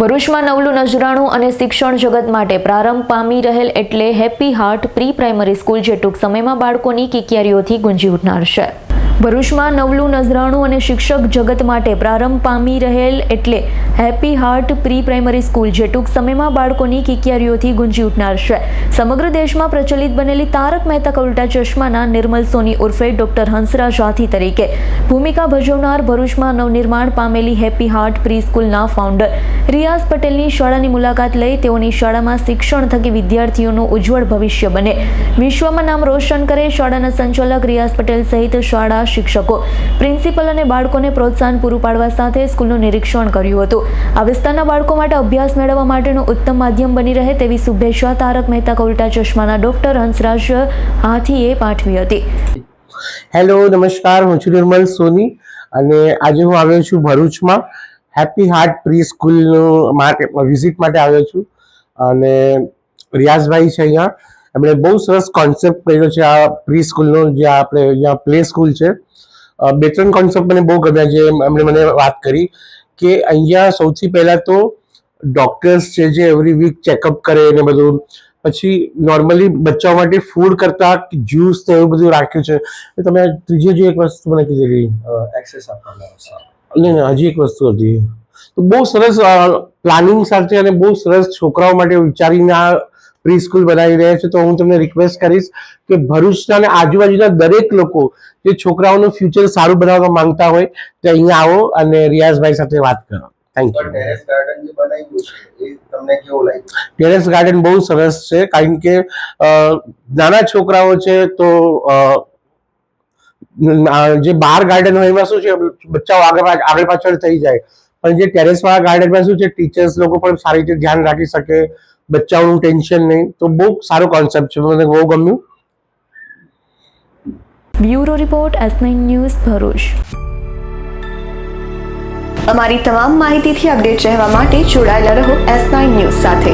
ભરૂચમાં નવલું નજરાણું અને શિક્ષણ જગત માટે પ્રારંભ પામી રહેલ એટલે happy heart pre primary school જે ટૂંક સમયમાં બાળકોની કિકિયારીઓથી ગુંજી ઉઠનાર છે. ભરૂચમાં નવલું નજરાણું અને શિક્ષક જગત માટે પ્રારંભ પામી રહેલ એટલે happy heart pre primary school, જે ટૂંક સમયમાં બાળકોની કિકિયારીઓથી ગુંજી ઉઠનાર છે. સમગ્ર દેશમાં પ્રચલિત બનેલી તારક મહેતા કા ચશ્માના નિર્મલ સોની ઉર્ફે ડોક્ટર હંસરાજ હાથી તરીકે ભૂમિકા ભજવનાર ભરૂચમાં નવનિર્માણ પામેલી હેપી હાર્ટ પ્રી સ્કૂલના ફાઉન્ડર. રિયાઝ પટેલની શાળાની મુલાકાત લઈ તેઓની શાળામાં શિક્ષણ થકી વિદ્યાર્થીઓનું ઉજ્જવળ ભવિષ્ય બને. વિશ્વમાં નામ રોશન કરે શાળાના સંચાલક રિયાઝ પટેલ સહિત શાળા શિક્ષકો, પ્રિન્સિપલ અને બાળકોને પ્રોત્સાહન પૂરું પાડવા સાથે સ્કૂલનું નિરીક્ષણ કર્યું હતું. આ વિસ્તારના બાળકો માટે અભ્યાસ મેળવવા માટેનું ઉત્તમ માધ્યમ બની રહે તેવી શુભેચ્છા તારક મહેતા કોલ્ટા ચશ્માના ડોક્ટર હંસરાજ હાથીએ પાઠવી હતી. હેલો, નમસ્કાર. હું છું નિર્મલ સોની અને આજે હું આવ્યો છું ભરૂચમાં. હેપી હાર્ટ પ્રી સ્કૂલનું માટે વિઝિટ માટે આવ્યો છું. અને રિયાઝભાઈ છે અહીંયા. એમણે બહુ સરસ કોન્સેપ્ટ કર્યો છે આ પ્રી સ્કૂલનો જે આપણે અહીંયા પ્લે સ્કૂલ છે. બે ત્રણ કોન્સેપ્ટ મને બહુ ગમ્યા છે એમ એમણે મને વાત કરી કે અહીંયા સૌથી પહેલાં તો ડોક્ટર્સ છે જે એવરી વીક ચેકઅપ કરે ને બધું. પછી નોર્મલી બચ્ચાઓ માટે ફૂડ કરતા જ્યુસ ને એવું બધું રાખ્યું છે. તમે ત્રીજી હજી એક વસ્તુ મને કીધી એક્સેસ નહીં નહીં હજી એક વસ્તુ હતી. તો બહુ સરસ પ્લાનિંગ સાથે અને બહુ સરસ છોકરાઓ માટે વિચારીને આ પ્રી સ્કૂલ બનાવી રહ્યા છે તો હું તમને રિક્વેસ્ટ કરીશ કે ભરૂચના અને આજુબાજુના દરેક લોકો જે છોકરાઓનું ફ્યુચર સારું બનાવવા માંગતા હોય તો અહીંયા આવો અને રિયાઝભાઈ સાથે વાત કરો. થેન્ક યુ ટેરેસ ગાર્ડન બહુ સરસ છે કારણ કે નાના છોકરાઓ છે તો જે બાર ગાર્ડન હોય એમાં શું છે બચ્ચાઓ આગળ આગળ પાછળ થઈ જાય. પણ જે ટેરેસ વાળા ગાર્ડનમાં શું છે ટીચર્સ લોકો પણ સારી રીતે ધ્યાન રાખી શકે બચ્ચાઓનું ટેન્શન નહીં. તો બહુ સારો કોન્સેપ્ટ છે. મને બહુ ગમ્યું. Bureau report S nine news Bharuch. અમારી તમામ માહિતીથી અપડેટ રહેવા માટે જોડાયેલા રહો એસ નાઇન ન્યૂઝ સાથે.